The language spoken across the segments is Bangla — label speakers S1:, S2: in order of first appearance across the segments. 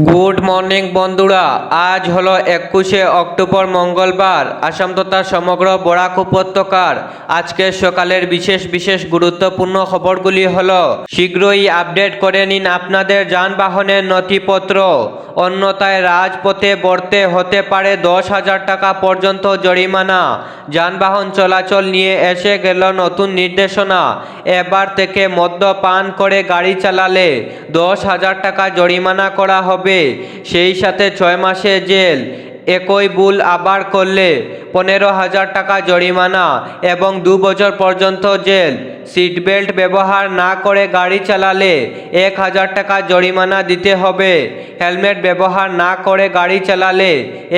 S1: গুড মর্নিং বন্ধুরা, আজ হলো একুশে অক্টোবর মঙ্গলবার, আসাম তথা সমগ্র বরাক উপত্যকার। আজকের সকালের বিশেষ বিশেষ গুরুত্বপূর্ণ খবরগুলি হলো, শীঘ্রই আপডেট করে নিন আপনাদের যানবাহনের নথিপত্র। অন্যথায় রাজপথে বর্তে হতে পারে দশ হাজার টাকা পর্যন্ত জরিমানা। যানবাহন চলাচল নিয়ে এসে গেল নতুন নির্দেশনা। এবার থেকে মদ্যপান করে গাড়ি চালালে দশ হাজার টাকা জরিমানা করা হবে। সেই সাথে ছয় মাসে জেল। একই ভুল আবার করলে পনেরো হাজার টাকা জরিমানা এবং দু বছর পর্যন্ত জেল। সিট বেল্ট ব্যবহার না করে গাড়ি চালালে এক হাজার টাকা জরিমানা দিতে হবে। হেলমেট ব্যবহার না করে গাড়ি চালালে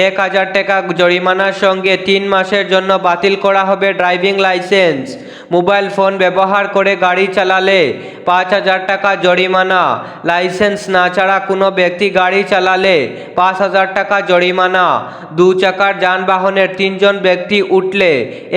S1: এক হাজার টাকা জরিমানার সঙ্গে তিন মাসের জন্য বাতিল করা হবে ড্রাইভিং লাইসেন্স। মোবাইল ফোন ব্যবহার করে গাড়ি চালালে পাঁচ হাজার টাকা জরিমানা। লাইসেন্স না ছাড়া কোনো ব্যক্তি গাড়ি চালালে পাঁচ হাজার টাকা জরিমানা। দু চাকার যানবাহনের তিনজন ব্যক্তি উঠলে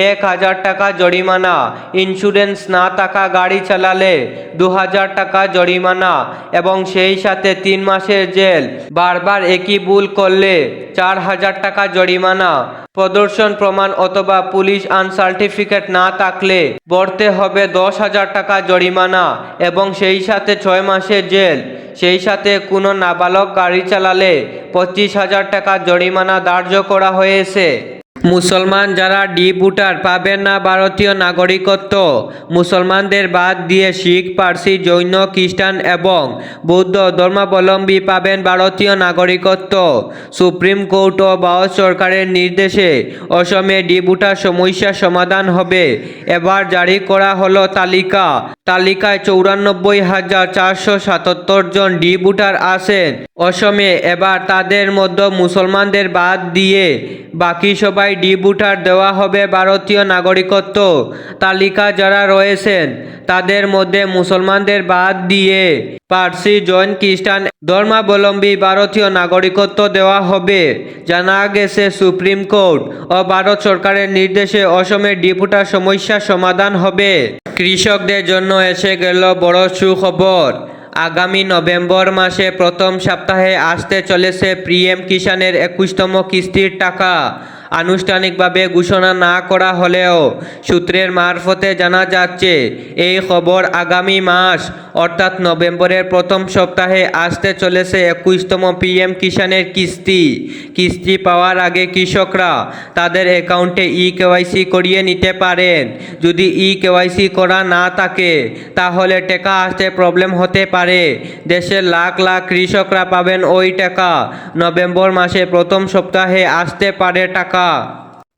S1: এক হাজার টাকা জরিমানা। ইন্স্যুরেন্স না থাকা গাড়ি চালালে দু হাজার টাকা জরিমানা এবং সেই সাথে তিন মাসের জেল। বারবার একই ভুল করলে চার হাজার টাকা জরিমানা। প্রদর্শন প্রমাণ অথবা পুলিশ আনসার্টিফিকেট না থাকলে বর্তে হবে দশ হাজার টাকা জরিমানা এবং সেই সাথে ছয় মাসের জেল। সেই সাথে কোনো নাবালক গাড়ি চালালে পঁচিশ হাজার টাকা জরিমানা ধার্য করা হয়েছে। মুসলমান যারা ডি পাবেন না ভারতীয় নাগরিকত্ব। মুসলমানদের বাদ দিয়ে শিখ, পার্সি, জৈন, খ্রিস্টান এবং বৌদ্ধ ধর্মাবলম্বী পাবেন ভারতীয় নাগরিকত্ব। সুপ্রিম কোর্ট ও ভারত সরকারের নির্দেশে অসমে ডি সমস্যার সমাধান হবে। এবার জারি করা হলো তালিকা। তালিকায় চৌরানব্বই হাজার চারশো সাতাত্তর জন ডি ভোটার অসমে এবার তাদের মধ্যে মুসলমানদের বাদ দিয়ে বাকি সবাই ডি ভোটার দেওয়া হবে ভারতীয় নাগরিকত্ব। তালিকা যারা রয়েছেন, তাদের মধ্যে মুসলমানদের বাদ দিয়ে পার্সি, জৈন, খ্রিস্টান ধর্মাবলম্বী ভারতীয় নাগরিকত্ব দেওয়া হবে। জানা গেছে, সুপ্রিম কোর্ট ও ভারত সরকারের নির্দেশে অসমের ডি ভোটার সমস্যার সমাধান হবে। কৃষকদের জন্য এসে গেল বড় সুখবর। আগামী নভেম্বর মাসে প্রথম সপ্তাহে আসতে চলেছে পিএম কিষানের একুশতম কিস্তির টাকা। আনুষ্ঠানিকভাবে ঘোষণা না করা হলেও সূত্রের মারফতে জানা যাচ্ছে, এই খবর আগামী মাস, অর্থাৎ নভেম্বরের প্রথম সপ্তাহে আসতে চলেছে একুশতম পিএম কিষানের কিস্তি। কিস্তি পাওয়ার আগে কৃষকরা তাদের অ্যাকাউন্টে ই কেওয়াইসি করিয়ে নিতে পারেন। যদি ই কেওয়াইসি করা না থাকে, তাহলে টাকা আসতে প্রবলেম হতে পারে। দেশের লাখ লাখ কৃষকরা পাবেন ওই টাকা। নভেম্বর মাসে প্রথম সপ্তাহে আসতে পারে টাকা।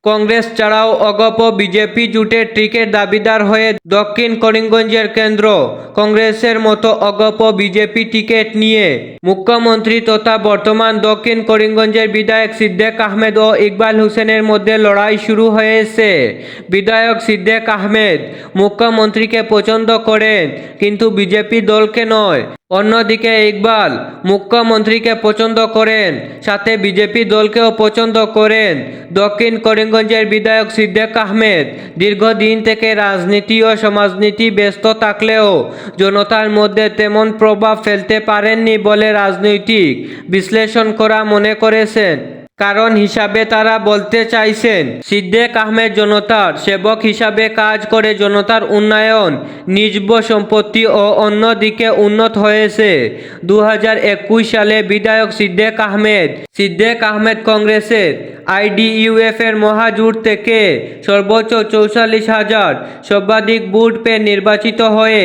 S1: কংগ্রেস ছাড়াও অগপ বিজেপি জুটে টিকেট দাবিদার হয়ে দক্ষিণ করিমগঞ্জের কেন্দ্র। কংগ্রেসের মতো অগপ বিজেপি টিকেট নিয়ে মুখ্যমন্ত্রী তথা বর্তমান দক্ষিণ করিমগঞ্জের বিধায়ক সিদ্দেক আহমেদ ও ইকবাল হোসেনের মধ্যে লড়াই শুরু হয়েছে। বিধায়ক সিদ্দেক আহমেদ মুখ্যমন্ত্রীকে পছন্দ করেন, কিন্তু বিজেপি দলকে নয়। অন্যদিকে ইকবাল মুখ্যমন্ত্রীকে পছন্দ করেন, সাথে বিজেপি দলকেও পছন্দ করেন। দক্ষিণ করিমগঞ্জের বিধায়ক সিদ্দেক আহমেদ দীর্ঘদিন থেকে রাজনীতি ও সমাজনীতি ব্যস্ত থাকলেও জনতার মধ্যে তেমন প্রভাব ফেলতে পারেননি বলে রাজনৈতিক বিশ্লেষণ করা মনে করেছেন। কারণ হিসাবে তারা বলতে চাইছেন, সিদ্দেক আহমেদ জনতার সেবক হিসাবে কাজ করে জনতার উন্নয়ন নিজব সম্পত্তি ও অন্যদিকে উন্নত হয়েছে। দু হাজার একুশ সালে বিধায়ক সিদ্দেক আহমেদ সিদ্দেক আহমেদ কংগ্রেসের আইডিইউএফ এর মহাজোট থেকে সর্বোচ্চ চৌচল্লিশ হাজার সর্বাধিক ভোট পেয়ে নির্বাচিত হয়ে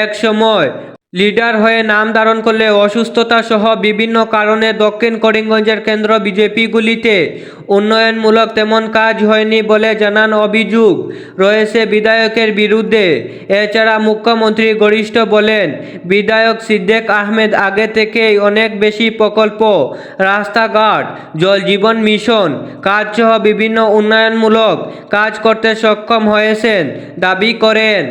S1: এক সময় লিডার হয়ে নাম ধারণ করলে অসুস্থতা সহ বিভিন্ন কারণে দক্ষিণ করিমগঞ্জের কেন্দ্র বিজেপিগুলিতে উন্নয়নমূলক তেমন কাজ হয়নি বলে জানান অভিযোগ। রয়েছে বিধায়কের বিরুদ্ধে। এছাড়া মুখ্যমন্ত্রী গরিষ্ঠ বলেন, বিধায়ক সিদ্দেক আহমেদ আগে থেকেই অনেক বেশি প্রকল্প, রাস্তাঘাট জল জীবন মিশন, কাজসহ বিভিন্ন উন্নয়নমূলক কাজ করতে সক্ষম হয়েছেন, দাবি করেন।